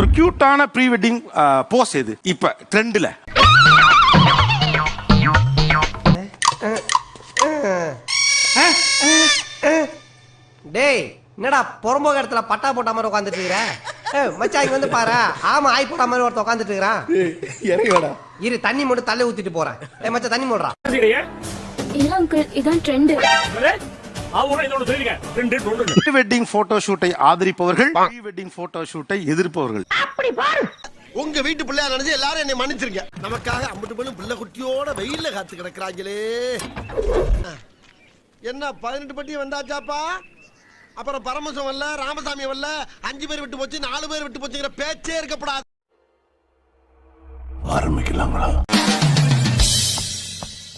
ஒரு கியூட்டான pre wedding Bose எது? இப்ப ட்ரெண்ட்ல டேய் என்னடா புறம்போக இடத்துல பட்டா போட்ட மாதிரி உட்காந்துட்டு இருக்கிற? இங்க வந்து பாரு. ஆமா ஆய் போட்ட மாதிரி ஒருத்தன் உட்காந்துட்டு இருக்கிறான். இரு தண்ணி மட்டும் தள்ளி ஊத்திட்டு போறேன். ஏய் மச்சான் தண்ணி மூடுறா இல்ல அங்கிள் இதான் ட்ரெண்ட் ப்ரீ வெட்டிங் போட்டோ ஷூட்டை ஆதரிப்பவர்கள் ப்ரீ வெட்டிங் போட்டோ ஷூட்டை எதிர்ப்பவர்கள். உங்க வீட்டு பிள்ளையா நினைச்சு எல்லாரும் என்னை மன்னிச்சிருங்க. நமக்காக அம்பட்டு போலும் பிள்ளை குட்டியோட வெயில்ல காத்து கிடக்குறாங்களே. என்ன பதினெட்டு பட்டி வந்தாச்சாப்பா? அப்புறம் பரமசம் வரல ராமசாமி வரல அஞ்சு பேர் விட்டு போச்சு நாலு பேர் விட்டு போச்சுங்கிற பேச்சே இருக்கப்படாது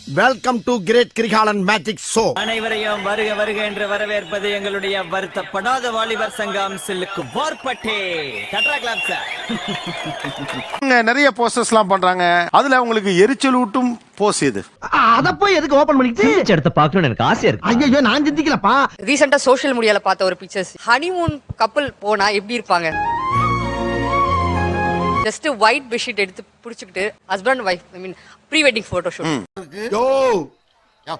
welcome to great Kirikalan magic show அனைவரையும் வருக வருக என்று வரவேற்பது எங்களுடைய வருத்தப்படாத வாலிபர் சங்கம் சில்லுக்கு வார்பட்டே. கட்ரா கிளாப் சார் இங்க நிறைய போஸ்டர்ஸ்லாம் பண்றாங்க. அதுல உங்களுக்கு எரிச்சல் ஊட்டும் போஸ் எது? அத போய் எதுக்கு ஓபன் பண்ணிக்கிட்டு? எடுத்து பார்க்கணும்னு எனக்கு ஆசையா இருக்கு. ஐயோ நான் சிந்திக்கலப்பா. ரீசெண்டா சோஷியல் மீடியால பார்த்த ஒரு பிக்சர்ஸ் ஹனிமூன் கப்பல் போனா எப்படி இருப்பாங்க? ஜஸ்ட் ஒயிட் பெட்ஷீட் எடுத்து புடிச்சுக்கிட்டு husband wife I mean pre wedding photo shoot யோ.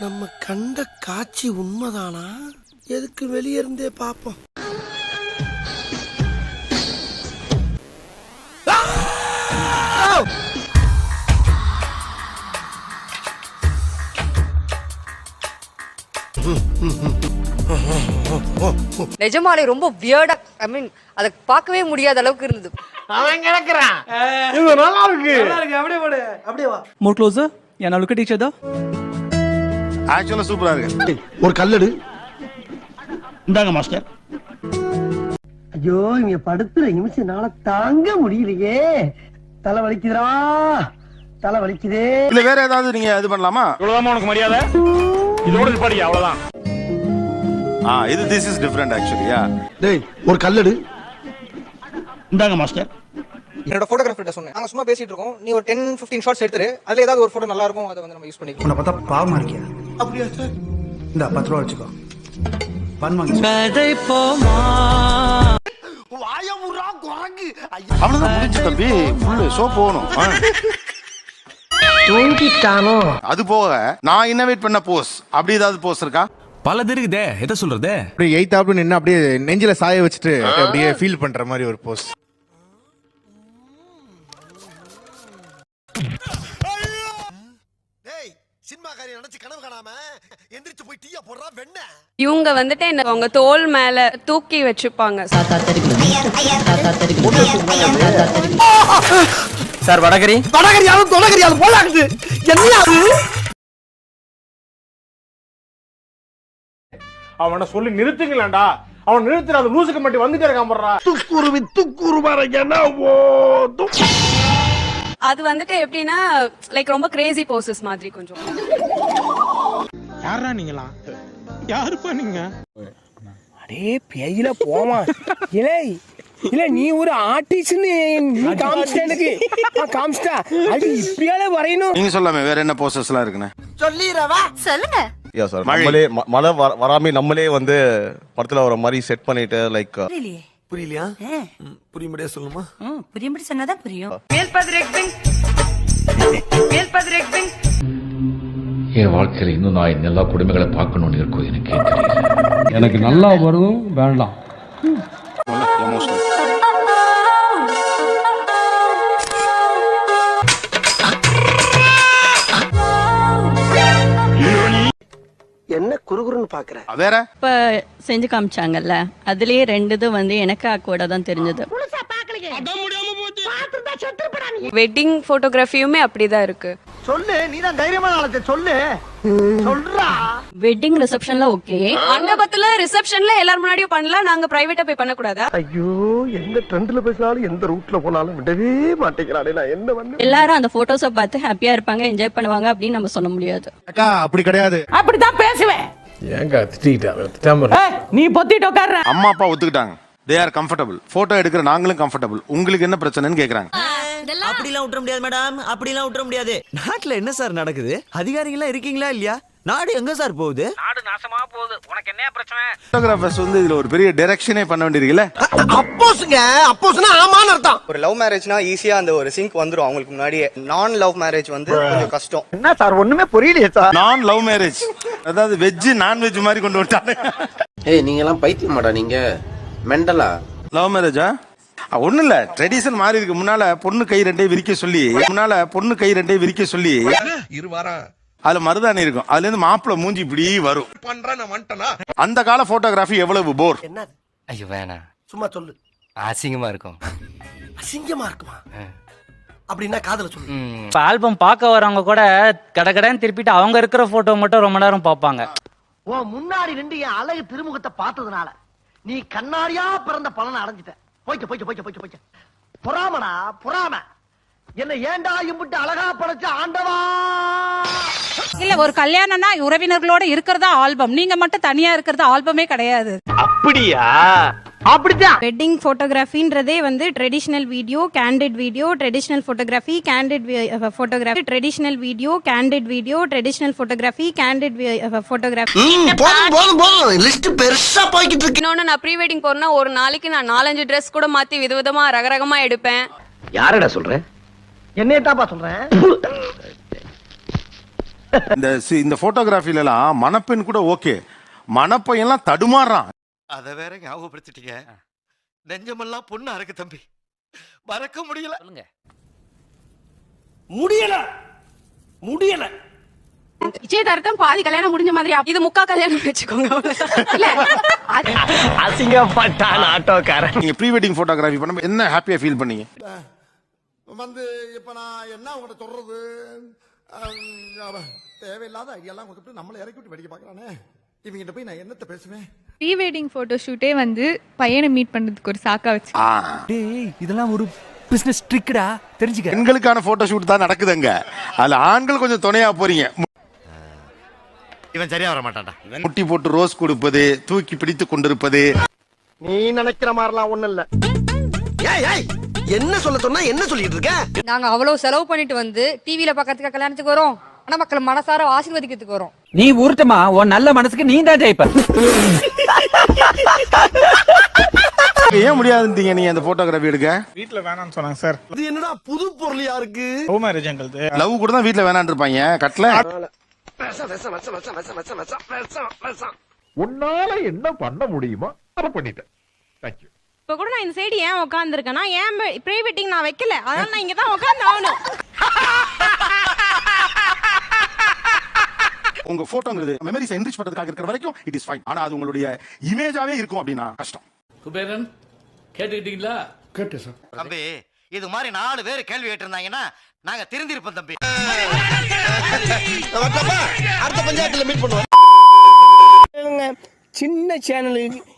நம்ம கண்ட காட்சி உண்மைதானா? எதுக்கு வெளியே இருந்தே பாப்போம். நிஜமாலே ரொம்ப வியர்டா ஐ மீன் அதை பார்க்கவே முடியாத அளவுக்கு இருந்தது. More closer. Yeah, now look at each other. ஆக்சுவலா சூப்பரா இருக்கு. ஒரு கல்லடு. இந்தாங்க மாஸ்டர். ஐயோ இங்க படுத்துற நிமிஷம் என்னால தாங்க முடியலையே. தலை வலிக்குதுடா. தலை வலிக்குதே. இல்ல வேற ஏதாவது நீங்க இது பண்ணலாமா? இவ்வளவுதான் உனக்கு மரியாதை? இதோட படி அவ்வளவுதான். ஆ இது திஸ் இஸ் டிஃபரெண்ட் ஆக்சுவலியா டேய் ஒரு கல்லடு. இந்தாங்க மாஸ்டர் என்னோட போட்டோகிராஃபர்ட்ட சொன்னேன். நாங்க சும்மா பேசிட்டு இருக்கோம். நீ ஒரு டென் ஃபிஃப்டீன் ஷார்ட்ஸ் எடுத்துரு. அதுல ஏதாவது ஒரு போட்டோ நல்லா இருக்கும் அதை வந்து நம்ம யூஸ் பண்ணிக்கலாம். உன்னை பார்த்தா பாவமா இருக்கியா? அப்படியா சார் இந்த பத்து ரூபா வச்சுக்கோ. பண்ணுவாங்க வாயமுறா குரங்கு. அவ்வளவுதான் முடிஞ்சு தம்பி. ஃபுல்லு ஷோ போகணும். ஆ. தூங்கிட்டானோ? அது போக நான் இன்னோவேட் பண்ண போஸ் அப்படி ஏதாவது போஸ் இருக்கா? பலது இருக்குதே எதை சொல்றது? அப்படியே எயிட் ஆப்ல நின்று அப்படியே நெஞ்சில சாய வச்சுட்டு அப்படியே ஃபீல் பண்ற மாதிரி ஒரு போஸ்ட் டேய் சினிமாக்காரி நினைச்சு கனவு காணாம எந்திரிச்சு போய் டீயா போடுறா வெண்ண. இவங்க வந்துட்டு என்ன அவங்க தோல் மேல தூக்கி வச்சுப்பாங்க. சார் வடகரி. வடகரியாலும் தொடகரியாலும் போலாக்குது. என்ன அவனை சொல்லி நிறுத்துங்களேன்டா. அவன் நிறுத்துற அது லூசுக்கு மட்டும் வந்துட்டே இருக்கான் போடுறா துக்குருவி துக்குருவார அது வந்துட்டு எப்படின்னா லைக் ரொம்ப கிரேசி போசஸ் மாதிரி கொஞ்சம். யாரா நீங்களா? யாருப்பா நீங்க? அடே பேயில போமா இலே இல்ல நீ ஒரு ஆர்டிஸ்ட்னு நீ காமிச்சிட்ட எனக்கு. காமிச்சிட்டா? அது இப்படியால வரையணும். நீங்க சொல்லாமே வேற என்ன போஸ்டர்ஸ் எல்லாம் இருக்குன்னு? சொல்லிடுறவா சொல்லுங்க. Yeah sir. நம்மளே மழை வர- வராம நம்மளே வந்து படத்துல வர மாதிரி செட் பண்ணிட்டு லைக் புரியலையா. புரியும்படியா சொல்லுமா? புரியும்படி சொன்னாதான் புரியும். என் வாழ்க்கையில இன்னும் நான் எல்லா குடும்பங்களை பார்க்கணும்னு இருக்கும் எனக்கே எனக்கு நல்லா வரும் வேண்டாம். குறுகுறுன்னு பாக்குற வேற? இப்ப செஞ்சு காமிச்சாங்கல்ல அதுலயே ரெண்டு இது வந்து எனக்கு கூட தான் தெரிஞ்சது. வெட்டிங் போட்டோகிராஃபியுமே அப்படிதான் இருக்கு. சொல்லு நீ தான் தைரியமான ஆளத்தை சொல்லு. சொல்றா. வெட்டிங் ரிசப்ஷன்ல ஓகே மண்டபத்துல ரிசப்ஷன்ல எல்லாரும் முன்னாடியும் பண்ணலாம் நாங்க பிரைவேட்டா போய் பண்ண கூடாதா ஐயோ எந்த ட்ரெண்ட்ல பேசினாலும் எந்த ரூட்ல போனாலும் விடவே மாட்டேங்கிறானே நான் என்ன பண்ண எல்லாரும் அந்த போட்டோஸ பார்த்து ஹாப்பியா இருப்பாங்க என்ஜாய் பண்ணுவாங்க அப்படின்னு நம்ம சொல்ல முடியாது. அக்கா அப்படி கிடையாது. அப்படிதான் பேசுவேன். ஏங்க திட்டிக்கிட்டா? நீ பொத்திட்டு உட்கார்ற அம்மா அப்பா ஒத்துக்கிட்டாங்க. தே ஆர் கம்ஃபர்டபுள் போட்டோ எடுக்கிற நாங்களும் கம்ஃபர்டபுள் உங்களுக்கு என்ன பிரச்சனைன்னு கேக்குறாங்க. அப்படிலாம் விட்டுற முடியாது மேடம் அப்படிலாம் விட்டுற முடியாது. நாட்டுல என்ன சார் நடக்குது? அதிகாரிகள் இருக்கீங்களா இல்லையா? நாடு எங்க சார் போகுது? போட்டோகிராஃபர்ஸ் வந்து இதுல ஒரு பெரிய டைரக்ஷனே பண்ண வேண்டியிருக்குல்ல? அப்போஸ்ங்க அப்போஸ்னா ஆமான்னு அர்த்தம். ஒரு லவ் மேரேஜ்னா ஈஸியா அந்த ஒரு சிங்க் வந்துரும். அவங்களுக்கு முன்னாடியே. நான் லவ் மேரேஜ் வந்து கொஞ்சம் கஷ்டம். என்ன சார் ஒண்ணுமே புரியலையே சார். நான் லவ் மேரேஜ் அதாவது வெஜ் நான் வெஜ் மாதிரி கொண்டு வந்துட்டாங்க. ஏய் நீங்க எல்லாம் பைத்தியமாடா நீங்க. மெண்டலா லவ் மேரேஜா ஒண்ணு இல்ல. ட்ரெடிஷன் மாறி இருக்கு முன்னால பொண்ணு கை ரெண்டே விரிக்க சொல்லி முன்னால பொண்ணு கை ரெண்டே விரிக்க சொல்லி. இரு வாரா. அதுல மருதாணி இருக்கும். அதுல இருந்து மாப்பிளை மூஞ்சி இப்படி வரும். பண்றேன் நான் வந்துட்டனா? அந்த கால போட்டோகிராஃபி எவ்வளவு போர் என்னது? ஐயோ வேணாம் சும்மா சொல்லு. அசிங்கமா இருக்கும். அசிங்கமா இருக்குமா? அப்படின்னா காதல சொல்லு. இப்ப ஆல்பம் பார்க்க வரவங்க கூட கடகடன்னு திருப்பிட்டு அவங்க இருக்கிற போட்டோ மட்டும் ரொம்ப நேரம் பார்ப்பாங்க. உன் முன்னாடி நின்று என் அழகு திருமுகத்தை பார்த்ததுனால நீ கண்ணாடியா பிறந்த பலனை அடைஞ்சிட்ட. போய்க்க போய்க்க போய்க்க போய்க்க போய்க்க பொறாமடா பொறாம. என்ன ஏன்டா இம்புட்டு அழகா படைச்ச ஆண்டவா? இல்ல ஒரு கல்யாணம்னா உறவினர்களோட இருக்கிறதா ஆல்பம். நீங்க மட்டும் தனியா இருக்கிறது ஆல்பமே கிடையாது. அப்படியா? அப்படித்தான். வெட்டிங் போட்டோகிராஃபின்றதே வந்து traditional video candid video traditional photography candid photography traditional video candid video traditional photography candid photography போதும் போதும் போதும். லிஸ்ட் பெருசா போய்கிட்டு இருக்கு. இன்னொன்னு நான் ப்ரீ வெட்டிங் போறேன்னா ஒரு நாளைக்கு நான் நாலஞ்சு ட்ரெஸ் கூட மாத்தி விதவிதமா ரகரகமா எடுப்பேன். யாரடா சொல்ற என்னையத்தாப்பா சொல்றேன் இந்த சி- இந்த போட்டோகிராஃபில எல்லாம் மணப்பெண் கூட ஓகே. மணப்பையன் எல்லாம் தடுமாறுறான் அத வேற ஞாபகப்படுத்திட்டீங்க. நெஞ்சமெல்லாம் பொண்ணு அறக்கு தம்பி. மறக்க முடியல. சொல்லுங்க. முடியல. முடியல. நிச்சயதார்த்தம் பாதி கல்யாணம் முடிஞ்ச மாதிரி இது முக்கா கல்யாணம் வச்சுக்கோங்க. அசிங்கப்பட்டான் ஆட்டோக்காரன். நீங்க ப்ரீ வெட்டிங் போட்டோகிராஃபி பண்ண என்ன ஹாப்பியா ஃபீல் பண்ணீங்க? வந்து இப்ப நான் என்ன உங்கள்ட்ட சொல்றது? தேவையில்லாத ஐடியாலாம் கொடுத்துட்டு நம்மளை இறக்கி விட்டு வெடிக்க பாக்குறானே இவங்கிட்ட போய் நான் என்னத்த பேசுவேன்? ப்ரீ வெட்டிங் போட்டோ ஷூட்டே வந்து பையனை மீட் பண்றதுக்கு ஒரு சாக்கா வச்சு இதெல்லாம் ஒரு பிசினஸ் ட்ரிக்கடா தெரிஞ்சுக்க. பெண்களுக்கான போட்டோ ஷூட் தான் நடக்குதுங்க. அதுல ஆண்கள் கொஞ்சம் துணையா போறீங்க. இவன் சரியா வர மாட்டான்டா. முட்டி போட்டு ரோஸ் கொடுப்பது தூக்கி பிடித்து கொண்டிருப்பது. நீ நினைக்கிற மாதிரிலாம் ஒண்ணும் இல்ல. ஏய் ஏய்! என்ன சொல்ல சொன்னா என்ன சொல்லிட்டு இருக்க? நாங்க அவ்வளவு செலவு பண்ணிட்டு வந்து டிவில பாக்கிறதுக்கு கல்யாணத்துக்கு வரோம். ஆனா மக்கள் மனசார ஆசீர்வதிக்கிறதுக்கு வரோம். நீ ஊர்த்தமா உன் நல்ல மனசுக்கு நீ தான் ஜெயிப்ப. ஏன் முடியாதுன்றீங்க நீங்க அந்த போட்டோகிராஃபி எடுக்க? வீட்ல வேணாம்னு சொன்னாங்க சார். இது என்னடா புது பொருளியா இருக்கு? லவ் மேரேஜ் எங்களுது. லவ் கூட தான் வீட்ல வேணாம்னு இருப்பாங்க. கட்டல. உன்னால என்ன பண்ண முடியுமோ அதை பண்ணிட்டேன். தேங்க்யூ இப்ப கூட நான் இந்த சைடு ஏன் உட்காந்துருக்கேன்னா ஏன் ப்ரீ வெட்டிங் நான் வைக்கல. அதனால நான் இங்க தான் உட்காந்து ஆகணும் உங்க போட்டோங்கிறது மெமரிஸ் என்ரிச் பண்றதுக்காக இருக்கிற வரைக்கும் இட் இஸ் ஃபைன் ஆனா அது உங்களுடைய இமேஜாவே இருக்கும் அப்படின்னா கஷ்டம். குபேரன் கேட்டுக்கிட்டீங்களா? கேட்டு சார். தம்பி இது மாதிரி நாலு பேர் கேள்வி கேட்டிருந்தாங்கன்னா நாங்க திருந்திருப்போம் தம்பி. அடுத்த பஞ்சாயத்துல மீட் பண்ணுவோம். சின்ன சேனலுக்கு